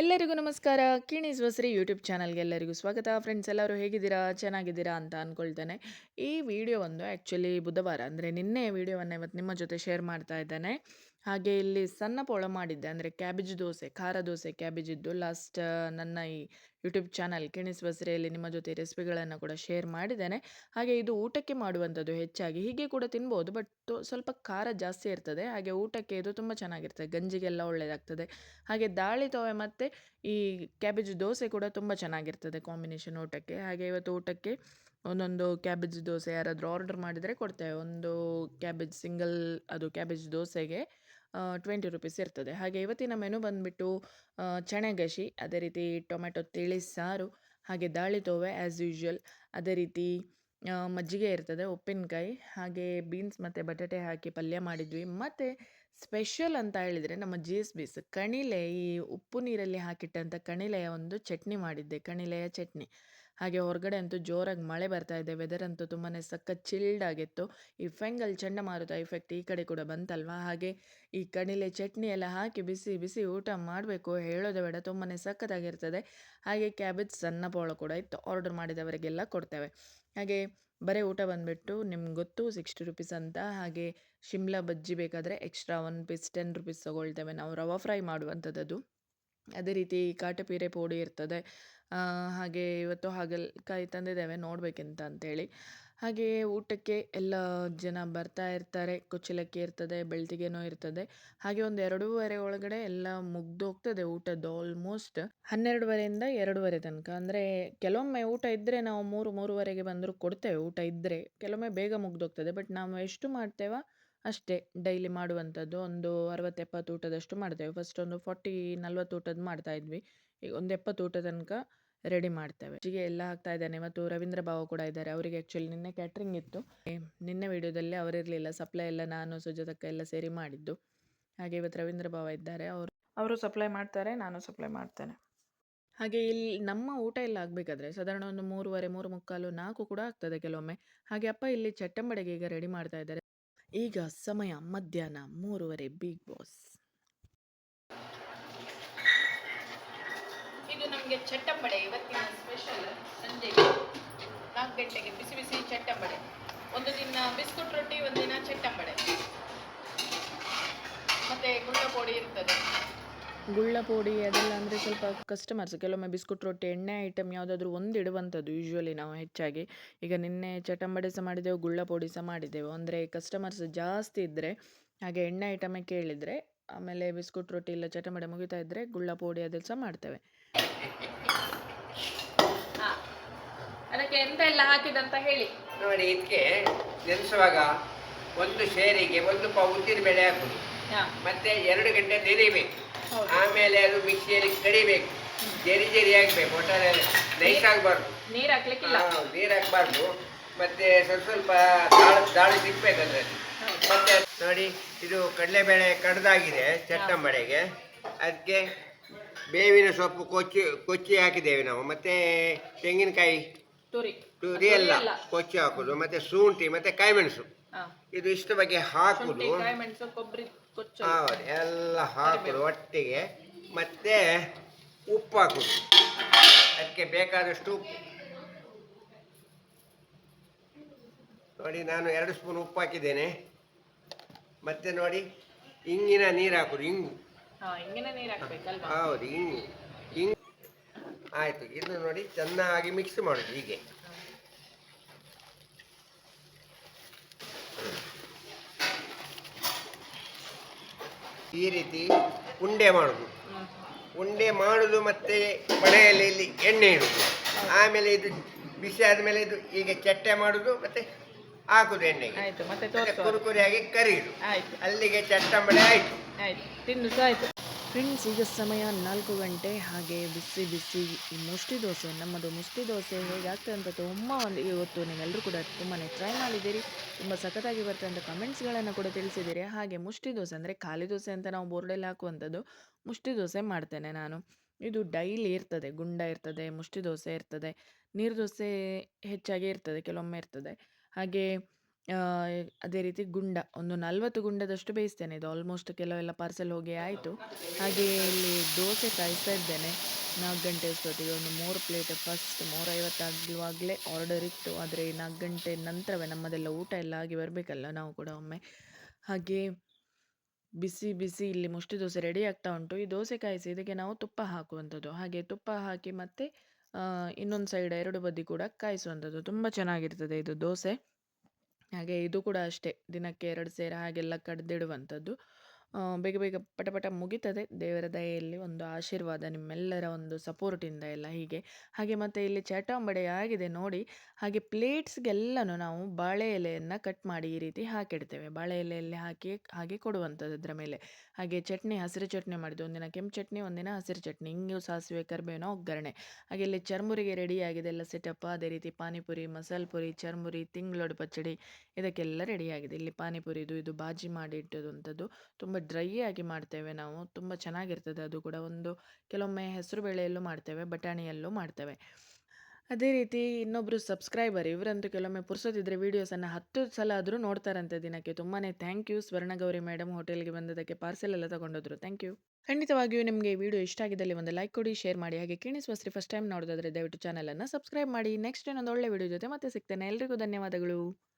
ಎಲ್ಲರಿಗೂ ನಮಸ್ಕಾರ. ಕಿಣೀಸ್ ವಸ್ರಿ ಯೂಟ್ಯೂಬ್ ಚಾನಲ್ಗೆ ಎಲ್ಲರಿಗೂ ಸ್ವಾಗತ. ಫ್ರೆಂಡ್ಸ್, ಎಲ್ಲರೂ ಹೇಗಿದ್ದೀರಾ? ಚೆನ್ನಾಗಿದ್ದೀರಾ ಅಂತ ಅಂದ್ಕೊಳ್ತೇನೆ ಈ ವಿಡಿಯೋ ಒಂದು ಆ್ಯಕ್ಚುಲಿ ಬುಧವಾರ, ಅಂದರೆ ನಿನ್ನೆ ವಿಡಿಯೋವನ್ನು ಇವತ್ತು ನಿಮ್ಮ ಜೊತೆ ಶೇರ್ ಮಾಡ್ತಾ ಇದ್ದೇನೆ. ಹಾಗೆ ಇಲ್ಲಿ ಸಣ್ಣ ಪೋಳ ಮಾಡಿದ್ದೆ. ಅಂದರೆ ಕ್ಯಾಬೇಜ್ ದೋಸೆ, ಖಾರ ದೋಸೆ ಕ್ಯಾಬೇಜ್ ಇದ್ದು ಲಾಸ್ಟ್ ನನ್ನ ಈ ಯೂಟ್ಯೂಬ್ ಚಾನಲ್ ಕೆಣಿಸುವ ಬಸರೆಯಲ್ಲಿ ನಿಮ್ಮ ಜೊತೆ ರೆಸಿಪಿಗಳನ್ನು ಕೂಡ ಶೇರ್ ಮಾಡಿದ್ದೇನೆ. ಹಾಗೆ ಇದು ಊಟಕ್ಕೆ ಮಾಡುವಂಥದ್ದು ಹೆಚ್ಚಾಗಿ. ಹೀಗೆ ಕೂಡ ತಿನ್ಬೋದು, ಬಟ್ ಸ್ವಲ್ಪ ಖಾರ ಜಾಸ್ತಿ ಇರ್ತದೆ. ಹಾಗೆ ಊಟಕ್ಕೆ ಇದು ತುಂಬ ಚೆನ್ನಾಗಿರ್ತದೆ. ಗಂಜಿಗೆಲ್ಲ ಒಳ್ಳೆಯದಾಗ್ತದೆ ಹಾಗೆ ದಾಳಿ ತವೆ ಮತ್ತು ಈ ಕ್ಯಾಬೇಜ್ ದೋಸೆ ಕೂಡ ತುಂಬ ಚೆನ್ನಾಗಿರ್ತದೆ ಕಾಂಬಿನೇಷನ್ ಊಟಕ್ಕೆ. ಹಾಗೆ ಇವತ್ತು ಊಟಕ್ಕೆ ಒಂದೊಂದು ಕ್ಯಾಬೇಜ್ ದೋಸೆ ಯಾರಾದರೂ ಆರ್ಡರ್ ಮಾಡಿದರೆ ಕೊಡ್ತೇವೆ. ಒಂದು ಕ್ಯಾಬೇಜ್, ಸಿಂಗಲ್ ಅದು ಕ್ಯಾಬೇಜ್ ದೋಸೆಗೆ ಟ್ವೆಂಟಿ ರುಪೀಸ್ ಇರ್ತದೆ. ಹಾಗೆ ಇವತ್ತಿನ ಮೆನು ಬಂದುಬಿಟ್ಟು ಚಣೆಗಶಿ, ಅದೇ ರೀತಿ ಟೊಮೆಟೊ, ತಿಳಿ, ಸಾರು, ಹಾಗೆ ದಾಳಿ ತೋವೆ ಆ್ಯಸ್ ಯೂಶ್ವಲ್ ಅದೇ ರೀತಿ ಮಜ್ಜಿಗೆ ಇರ್ತದೆ, ಉಪ್ಪಿನಕಾಯಿ, ಹಾಗೆ ಬೀನ್ಸ್ ಮತ್ತು ಬಟಾಟೆ ಹಾಕಿ ಪಲ್ಯ ಮಾಡಿದ್ವಿ. ಮತ್ತು ಸ್ಪೆಷಲ್ ಅಂತ ಹೇಳಿದರೆ ನಮ್ಮ ಜಿ ಎಸ್ ಬಿಸ್ ಕಣಿಲೆ ಈ ಉಪ್ಪು ನೀರಲ್ಲಿ ಹಾಕಿಟ್ಟಂಥ ಕಣಿಲೆಯ ಒಂದು ಚಟ್ನಿ ಮಾಡಿದ್ದೆ, ಕಣಿಲೆಯ ಚಟ್ನಿ. ಹಾಗೆ ಹೊರಗಡೆ ಅಂತೂ ಜೋರಾಗಿ ಮಳೆ ಬರ್ತಾ ಇದೆ. ವೆದರ್ ಅಂತೂ ತುಂಬಾ ಸಖತ್ ಚಿಲ್ಡ್ ಆಗಿತ್ತು. ಈ ಫೆಂಗಲ್ ಚಂಡಮಾರುತ ಇಫೆಕ್ಟ್ ಈ ಕಡೆ ಕೂಡ ಬಂತಲ್ವಾ? ಹಾಗೆ ಈ ಕಣಿಲೆ ಚಟ್ನಿ ಎಲ್ಲ ಹಾಕಿ ಬಿಸಿ ಬಿಸಿ ಊಟ ಮಾಡಬೇಕು ಹೇಳೋದೇ ಬೇಡ ತುಂಬಾ ಸಖತ್ತಾಗಿರ್ತದೆ ಹಾಗೆ ಕ್ಯಾಬೇಜ್ ಸಣ್ಣ ಪೋಳ ಕೂಡ ಇತ್ತು. ಆರ್ಡರ್ ಮಾಡಿದವರಿಗೆಲ್ಲ ಕೊಡ್ತೇವೆ. ಹಾಗೆ ಬರೀ ಊಟ ಬಂದುಬಿಟ್ಟು ನಿಮ್ಗೆ ಗೊತ್ತು ಸಿಕ್ಸ್ಟಿ ರುಪೀಸ್ ಅಂತ. ಹಾಗೆ ಶಿಮ್ಲಾ ಬಜ್ಜಿ ಬೇಕಾದರೆ extra one piece ten rupees ತೊಗೊಳ್ತೇವೆ ನಾವು ರವಾ ಫ್ರೈ ಮಾಡುವಂಥದ್ದು ಅದೇ ರೀತಿ ಕಾಟಪೀರೆ ಪೋಡಿ ಇರ್ತದೆ. ಹಾಗೆ ಇವತ್ತು ಹಾಗಲಕಾಯಿ ತಂದಿದ್ದೇವೆ, ನೋಡಬೇಕಂತ ಅಂತೇಳಿ. ಹಾಗೆ ಊಟಕ್ಕೆ ಎಲ್ಲ ಜನ ಬರ್ತಾ ಇರ್ತಾರೆ. ಕುಚ್ಚಲಕ್ಕಿ ಇರ್ತದೆ ಬೆಳ್ತಿಗೆನೂ ಇರ್ತದೆ. ಹಾಗೆ ಒಂದು ಎರಡೂವರೆ ಒಳಗಡೆ ಎಲ್ಲ ಮುಗ್ದೋಗ್ತದೆ ಊಟದ್ದು ಆಲ್ಮೋಸ್ಟ್ ಹನ್ನೆರಡುವರೆಯಿಂದ ಎರಡೂವರೆ ತನಕ. ಅಂದರೆ ಕೆಲವೊಮ್ಮೆ ಊಟ ಇದ್ದರೆ ನಾವು ಮೂರು, ಮೂರುವರೆಗೆ ಬಂದರೂ ಕೊಡ್ತೇವೆ. ಊಟ ಇದ್ದರೆ ಕೆಲವೊಮ್ಮೆ ಬೇಗ ಮುಗ್ದೋಗ್ತದೆ ಬಟ್ ನಾವು ಎಷ್ಟು ಮಾಡ್ತೇವೋ? ಅಷ್ಟೇ ಡೈಲಿ ಮಾಡುವಂಥದ್ದು. ಒಂದು ಅರವತ್ತು ಎಪ್ಪತ್ತು ಊಟದಷ್ಟು ಮಾಡ್ತೇವೆ. ಫಸ್ಟ್ ಒಂದು ಫಾರ್ಟಿ ನಲ್ವತ್ತು ಊಟದ್ದು ಮಾಡ್ತಾ ಇದ್ವಿ. ಈಗ ಒಂದು ಎಪ್ಪತ್ತು ಊಟ ತನಕ ರೆಡಿ ಮಾಡ್ತೇವೆ. ಜಿಗೆ ಎಲ್ಲ ಹಾಕ್ತಾ ಇದ್ದಾನೆ. ಮತ್ತು ರವೀಂದ್ರ ಭಾವ ಕೂಡ ಇದ್ದಾರೆ. ಅವರಿಗೆ ಆ್ಯಕ್ಚುಲಿ ನಿನ್ನೆ ಕ್ಯಾಟ್ರಿಂಗ್ ಇತ್ತು. ನಿನ್ನೆ ವಿಡಿಯೋದಲ್ಲಿ ಅವರಿರಲಿಲ್ಲ ಸಪ್ಲೈ ಎಲ್ಲ ನಾನು ಸುಜಾತಕ್ಕ ಎಲ್ಲ ಸೇರಿ ಮಾಡಿದ್ದು. ಹಾಗೆ ಇವತ್ತು ರವೀಂದ್ರ ಭಾವ ಇದ್ದಾರೆ. ಅವರು ಅವರು ಸಪ್ಲೈ ಮಾಡ್ತಾರೆ ನಾನು ಸಪ್ಲೈ ಮಾಡ್ತೇನೆ. ಹಾಗೆ ಇಲ್ಲಿ ನಮ್ಮ ಊಟ ಎಲ್ಲ ಆಗಬೇಕಾದ್ರೆ ಸಾಧಾರಣ ಒಂದು ಮೂರುವರೆ ಮೂರು ಮುಕ್ಕಾಲು ನಾಲ್ಕು ಕೂಡ ಆಗ್ತದೆ ಕೆಲವೊಮ್ಮೆ. ಹಾಗೆ ಅಪ್ಪ ಇಲ್ಲಿ ಚಟ್ಟಂಬಡೆಗೆ ಈಗ ರೆಡಿ ಮಾಡ್ತಾ ಇದ್ದಾರೆ. ಈಗ ಸಮಯ ಮಧ್ಯಾಹ್ನ ಮೂರುವರೆ ಬಿಗ್ ಬಾಸ್. ಇದು ನಮಗೆ ಚಟ್ಟಂಬಡೆ ಇವತ್ತಿನ ಸ್ಪೆಷಲ್ ಸಂಜೆ. ನಾಲ್ಕು ಗಂಟೆಗೆ ಬಿಸಿ ಬಿಸಿ ಚಟ್ಟಂಬಡೆ. ಒಂದು ದಿನ ಬಿಸ್ಕುಟ್ ರೊಟ್ಟಿ, ಒಂದು ದಿನ ಚಟ್ಟಂಬಡೆ. ಮತ್ತೆ ಗುಳ್ಳ ಪೋಡಿ ಇರ್ತದೆ. ಗುಳ್ಳ ಪೋಡಿ ಅದೆಲ್ಲ ಅಂದರೆ ಸ್ವಲ್ಪ ಕಸ್ಟಮರ್ಸ್ ಕೆಲವೊಮ್ಮೆ ಬಿಸ್ಕುಟ್ ರೊಟ್ಟಿ ಎಣ್ಣೆ ಐಟಮ್ ಯಾವುದಾದ್ರೂ ಒಂದು ಇಡುವಂಥದ್ದು ಯೂಶ್ವಲಿ ನಾವು ಹೆಚ್ಚಾಗಿ. ಈಗ ನಿನ್ನೆ ಚಟಂಬಡೆ ಸಹ ಮಾಡಿದೆವು ಗುಳ್ಳ ಪೋಡಿ ಸಹ ಮಾಡಿದೆವು. ಅಂದರೆ ಕಸ್ಟಮರ್ಸ್ ಜಾಸ್ತಿ ಇದ್ದರೆ ಹಾಗೆ ಎಣ್ಣೆ ಐಟಮೇ ಕೇಳಿದರೆ ಆಮೇಲೆ ಬಿಸ್ಕುಟ್ ರೊಟ್ಟಿ ಇಲ್ಲ ಚಟಂಬಡೆ ಮುಗಿತಾ ಇದ್ದರೆ ಗುಳ್ಳ ಪೋಡಿ ಅದೆಲ್ಲ ಸಹ ಮಾಡ್ತೇವೆ. ಹಾ ಅದಕ್ಕೆ ಎಂತ ಎಲ್ಲ ಹಾಕಿದಂತ ಹೇಳಿ. ನೋಡಿ ಇದಕ್ಕೆ ನೆನೆಸುವಾಗ ಒಂದು ಶೇರಿಗೆ ಒಂದು ಪಾವು ಉದ್ದಿನ ಬೇಳೆ ಹಾಕುದು. ಹಾ. ಮತ್ತೆ ಎರಡು ಗಂಟೆ ನೆನೆಯಬೇಕು. ಆಮೇಲೆ ಅದು ಮಿಕ್ಸಿಯಲ್ಲಿ ಕಡಿಬೇಕು. ಜರಿ ಜರಿ ಹಾಕ್ಬೇಕು ಒಟ್ಟಾರೆ ನೈಸ್ ಆಗಬಾರ್ದು. ನೀರು ಹಾಕ್ಲಿಕ್ಕಿಲ್ಲ. ನೀರು ಹಾಕಬಾರ್ದು. ಮತ್ತೆ ಸ್ವಲ್ಪ ಸ್ವಲ್ಪ ದಾಳು ದಾಳು ಅದರಲ್ಲಿ. ಮತ್ತೆ ನೋಡಿ ಇದು ಕಡಲೆಬೇಳೆ ಕಡ್ದಾಗಿದೆ ಚಟ್ಟಂಬಡೆಗೆ ಅದಕ್ಕೆ ಬೇವಿನ ಸೊಪ್ಪು ಕೊಚ್ಚಿ ಕೊಚ್ಚಿ ಹಾಕಿದ್ದೇವೆ ನಾವು. ಮತ್ತೆ ತೆಂಗಿನಕಾಯಿ. ತುರಿ. ತುರಿ ಎಲ್ಲ ಕೊಚ್ಚಿ ಹಾಕೋದು. ಮತ್ತೆ ಶುಂಠಿ ಮತ್ತೆ ಕಾಯಿಮೆಣಸು. ಇದು ಇಷ್ಟು ಬಗ್ಗೆ ಹಾಕುದು. ಹೌದು ಎಲ್ಲ ಹಾಕುದು ಒಟ್ಟಿಗೆ. ಮತ್ತೆ ಉಪ್ಪು ಹಾಕುದು ಅದಕ್ಕೆ ಬೇಕಾದಷ್ಟು ಉಪ್ಪು. ನೋಡಿ ನಾನು ಎರಡು ಸ್ಪೂನ್ ಉಪ್ಪು ಹಾಕಿದ್ದೇನೆ. ಮತ್ತೆ ನೋಡಿ ಇಂಗಿನ ನೀರು ಹಾಕುದು ಇಂಗು. ಹೌದು ಇಂಗು. ಇಂಗು. ಆಯ್ತು ಇದು ನೋಡಿ ಚೆನ್ನಾಗಿ ಮಿಕ್ಸ್ ಮಾಡುದು ಹೀಗೆ. ಈ ರೀತಿ ಉಂಡೆ ಮಾಡುದು. ಉಂಡೆ ಮಾಡುದು ಮತ್ತೆ ಮಳೆಯಲ್ಲಿ ಇಲ್ಲಿ ಎಣ್ಣೆ ಇಡುದು. ಆಮೇಲೆ ಇದು ಬಿಸಿ ಆದ್ಮೇಲೆ ಇದು ಈಗ ಚಟ್ಟೆ ಮಾಡುದು ಮತ್ತೆ ಹಾಕುದು ಎಣ್ಣೆಗೆ. ಮತ್ತೆ ಕುರುಕುರಿಯಾಗಿ ಕರಿಯುದು. ಅಲ್ಲಿಗೆ ಚಟ್ಟಂಬಳೆ ಆಯ್ತು. ಆಯ್ತು ತಿಂದು ಆಯ್ತು. ಫ್ರೆಂಡ್ಸ್, ಈಗ ಸಮಯ ನಾಲ್ಕು ಗಂಟೆ. ಹಾಗೆ ಬಿಸಿ ಬಿಸಿ ಮುಷ್ಟಿ ದೋಸೆ, ನಮ್ಮದು ಮುಷ್ಟಿ ದೋಸೆ ಹೇಗಾಗ್ತದೆ ಅಂತ ತುಂಬ ಒಂದು ಇವತ್ತು ನೀವೆಲ್ಲರೂ ಕೂಡ ತುಂಬಾ ಟ್ರೈ ಮಾಡಿದ್ದೀರಿ. ತುಂಬ ಸಖತ್ತಾಗಿ ಬರ್ತದೆ ಅಂತ ಕಮೆಂಟ್ಸ್ಗಳನ್ನು ಕೂಡ ತಿಳಿಸಿದ್ದೀರಿ. ಹಾಗೆ ಮುಷ್ಟಿ ದೋಸೆ ಅಂದರೆ ಖಾಲಿ ದೋಸೆ ಅಂತ ನಾವು ಬೋರ್ಡಲ್ಲಿ ಹಾಕುವಂಥದ್ದು ಮುಷ್ಟಿ ದೋಸೆ ಮಾಡ್ತೇನೆ ನಾನು. ಇದು ಡೈಲಿ ಇರ್ತದೆ, ಗುಂಡ ಇರ್ತದೆ, ಮುಷ್ಟಿ ದೋಸೆ ಇರ್ತದೆ, ನೀರು ದೋಸೆ ಹೆಚ್ಚಾಗಿ ಇರ್ತದೆ, ಕೆಲವೊಮ್ಮೆ ಇರ್ತದೆ. ಹಾಗೆ ಅದೇ ರೀತಿ ಗುಂಡ, ಒಂದು ನಲ್ವತ್ತು ಗುಂಡದಷ್ಟು ಬೇಯಿಸ್ತೇನೆ. ಇದು ಆಲ್ಮೋಸ್ಟ್ ಕೆಲವೆಲ್ಲ ಪಾರ್ಸೆಲ್ ಹೋಗಿ ಆಯಿತು. ಹಾಗೆ ಇಲ್ಲಿ ದೋಸೆ ಕಾಯಿಸ್ತಾ ಇದ್ದೇನೆ. ನಾಲ್ಕು ಗಂಟೆ ಅಷ್ಟೊತ್ತಿಗೆ ಒಂದು ಮೂರು ಪ್ಲೇಟ್ ಫಸ್ಟ್ ಮೂರೈವತ್ತು ಆಗುವಾಗಲೇ ಆರ್ಡರ್ ಇತ್ತು. ಆದರೆ ನಾಲ್ಕು ಗಂಟೆ ನಂತರವೇ ನಮ್ಮದೆಲ್ಲ ಊಟ ಎಲ್ಲ ಆಗಿ ಬರಬೇಕಲ್ಲ, ನಾವು ಕೂಡ ಒಮ್ಮೆ. ಹಾಗೆ ಬಿಸಿ ಬಿಸಿ ಇಲ್ಲಿ ಮುಷ್ಟಿ ದೋಸೆ ರೆಡಿ ಆಗ್ತಾ ಉಂಟು. ಈ ದೋಸೆ ಕಾಯಿಸಿ ಇದಕ್ಕೆ ನಾವು ತುಪ್ಪ ಹಾಕುವಂಥದ್ದು. ಹಾಗೆ ತುಪ್ಪ ಹಾಕಿ ಮತ್ತೆ ಇನ್ನೊಂದು ಸೈಡ್ ಎರಡು ಬದಿ ಕೂಡ ಕಾಯಿಸುವಂಥದ್ದು. ತುಂಬ ಚೆನ್ನಾಗಿರ್ತದೆ ಇದು ದೋಸೆ. ಹಾಗೆ ಇದು ಕೂಡ ಅಷ್ಟೇ ದಿನಕ್ಕೆ ಎರಡು ಸೇರು ಹಾಗೆಲ್ಲ ಕಡ್ದಿಡುವಂಥದ್ದು. ಬೇಗ ಬೇಗ ಪಟ ಪಟ ಮುಗೀತದೆ. ದೇವರ ದಯೆಯಲ್ಲಿ ಒಂದು ಆಶೀರ್ವಾದ ನಿಮ್ಮೆಲ್ಲರ ಒಂದು ಸಪೋರ್ಟಿಂದ ಎಲ್ಲ ಹೀಗೆ. ಹಾಗೆ ಮತ್ತು ಇಲ್ಲಿ ಚಟಾಂಬಡೆ ಆಗಿದೆ ನೋಡಿ. ಹಾಗೆ ಪ್ಲೇಟ್ಸ್ಗೆಲ್ಲನೂ ನಾವು ಬಾಳೆ ಎಲೆಯನ್ನು ಕಟ್ ಮಾಡಿ ಈ ರೀತಿ ಹಾಕಿಡ್ತೇವೆ. ಬಾಳೆ ಎಲೆಯಲ್ಲಿ ಹಾಕಿ, ಹಾಗೆ ಕೊಡುವಂಥದ್ದು ಅದರ ಮೇಲೆ. ಹಾಗೆ ಚಟ್ನಿ, ಹಸಿರು ಚಟ್ನಿ ಮಾಡಿದ್ದು ಒಂದಿನ ಕೆಂಪು ಚಟ್ನಿ, ಒಂದಿನ ಹಸಿರು ಚಟ್ನಿ. ಹಿಂಗೆ ಸಾಸಿವೆ, ಕರಿಬೇವಿನ ಒಗ್ಗರಣೆ. ಹಾಗೆ ಇಲ್ಲಿ ಚರ್ಮುರಿಗೆ ರೆಡಿ ಆಗಿದೆ. ಎಲ್ಲ ಸೆಟಪ್ ಅದೇ ರೀತಿ ಪಾನಿಪುರಿ, ಮಸಾಲೆ ಪುರಿ, ಚರ್ಮುರಿ, ತಿಂಗಳೊಡು ಪಚ್ಚಡಿ ಇದಕ್ಕೆಲ್ಲ ರೆಡಿ ಆಗಿದೆ. ಇಲ್ಲಿ ಪಾನಿಪುರಿದು, ಇದು ಬಾಜಿ ಮಾಡಿ ಇಟ್ಟದಂಥದ್ದು. ತುಂಬ ಡ್ರೈ ಆಗಿ ಮಾಡ್ತೇವೆ ನಾವು. ತುಂಬ ಚೆನ್ನಾಗಿರ್ತದೆ ಅದು ಕೂಡ. ಒಂದು ಕೆಲವೊಮ್ಮೆ ಹೆಸರು ಬೇಳೆಯಲ್ಲೂ ಮಾಡ್ತೇವೆ, ಬಟಾಣಿಯಲ್ಲೂ ಮಾಡ್ತೇವೆ. ಅದೇ ರೀತಿ ಇನ್ನೊಬ್ಬರು ಸಬ್ಸ್ಕ್ರೈಬರ್ ಇವರಂತೂ ಕೆಲವೊಮ್ಮೆ ಪುರ್ಸೋದಿದ್ರೆ ವೀಡಿಯೋಸನ್ನು ಹತ್ತು ಸಲ ಆದರೂ ನೋಡ್ತಾರಂತೆ ದಿನಕ್ಕೆ. ತುಂಬಾ ಥ್ಯಾಂಕ್ ಯು ಸ್ವರ್ಣಗೌರಿ ಮೇಡಮ್ ಹೋಟೆಲ್ಗೆ ಬಂದದಕ್ಕೆ ಪಾರ್ಸೆಲ್ ಎಲ್ಲ ತಗೊಂಡಿದ್ರು. ಥ್ಯಾಂಕ್ ಯು ಖಂಡಿತವಾಗಿಯೂ ನಿಮಗೆ ವಿಡಿಯೋ ಇಷ್ಟ ಆಗಿದ್ದಲ್ಲಿ ಒಂದು ಲೈಕ್ ಕೊಡಿ ಶೇರ್ ಮಾಡಿ. ಹಾಗೆ ಕಿಣಿಸುವಸ್ತ್ರಿ ಫಸ್ಟ್ ಟೈಮ್ ನೋಡೋದಾದ್ರೆ ದಯವಿಟ್ಟು ಚಾನಲನ್ನು ಸಬ್ಸ್ಕ್ರೈಬ್ ಮಾಡಿ. ನೆಕ್ಸ್ಟ್ ಇನ್ನೊಂದು ಒಳ್ಳೆ ವಿಡಿಯೋ ಜೊತೆ ಮತ್ತೆ ಸಿಗ್ತೇನೆ. ಎಲ್ರಿಗೂ ಧನ್ಯವಾದಗಳು.